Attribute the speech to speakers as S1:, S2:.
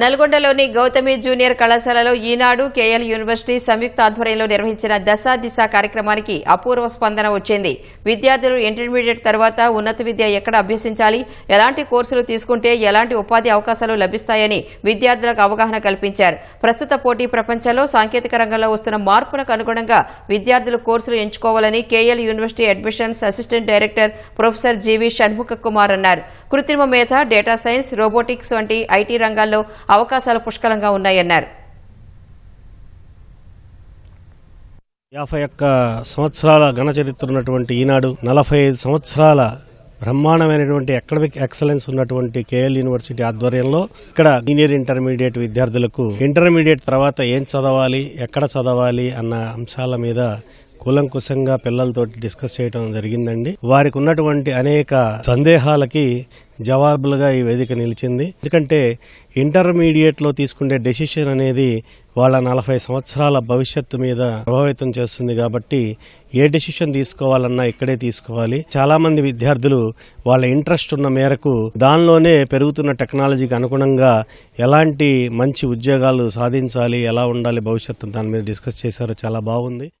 S1: నల్గొండలోని Gautami junior కళాశాలలో ఈనాడు KL university సంయుక్త ఆధ్వర్యంలో నిర్వహించిన దశ దిశ కార్యక్రమానికి అపూర్వ స్పందన వచ్చింది. విద్యార్థులు ఇంటర్మీడియట్ తర్వాత ఉన్నత విద్య ఎక్కడ అభ్యసించాలి? ఎలాంటి కోర్సులు తీసుకుంటే ఎలాంటి ఉపాధి అవకాశాలు లభిస్తాయని విద్యార్థులకు అవగాహన కల్పించారు. ప్రస్తుత పోటీ ప్రపంచంలో సాంకేతిక రంగంలో వస్తున్న మార్పులకు అనుగుణంగా విద్యార్థులు కోర్సులు ఎంచుకోవాలని KL university admissions assistant director professor GV Shanmukha Kumar అన్నారు. కృత్రిమ మేధ డేటా సైన్స్ రోబోటిక్స్ వంటి ఐటీ రంగాల్లో అవకాశాలు పుష్కలంగా ఉన్నాయన్నారు.
S2: యాభై ఒక్క సంవత్సరాల ఘన చరిత్ర ఉన్నటువంటి ఈనాడు నలభై ఐదు సంవత్సరాల బ్రహ్మాండమైనటువంటి అకాడమిక్ ఎక్సలెన్స్ ఉన్నటువంటి కేఎల్ యూనివర్సిటీ ఆధ్వర్యంలో ఇక్కడ సీనియర్ ఇంటర్మీడియట్ విద్యార్థులకు ఇంటర్మీడియట్ తర్వాత ఏం చదవాలి ఎక్కడ చదవాలి అన్న అంశాల మీద కూలంకుశంగా పిల్లలతోటి డిస్కస్ చేయడం జరిగిందండి. వారికి ఉన్నటువంటి అనేక సందేహాలకి జవాబులుగా ఈ వేదిక నిలిచింది. ఎందుకంటే ఇంటర్మీడియట్లో తీసుకునే డెసిషన్ అనేది వాళ్ళ నలభై సంవత్సరాల భవిష్యత్తు మీద ప్రభావితం చేస్తుంది కాబట్టి ఏ డెసిషన్ తీసుకోవాలన్నా ఇక్కడే తీసుకోవాలి. చాలా మంది విద్యార్థులు వాళ్ళ ఇంట్రెస్ట్ ఉన్న మేరకు దానిలోనే పెరుగుతున్న టెక్నాలజీకి అనుగుణంగా ఎలాంటి మంచి ఉద్యోగాలు సాధించాలి ఎలా ఉండాలి భవిష్యత్తు దాని మీద డిస్కస్ చేశారు. చాలా బాగుంది.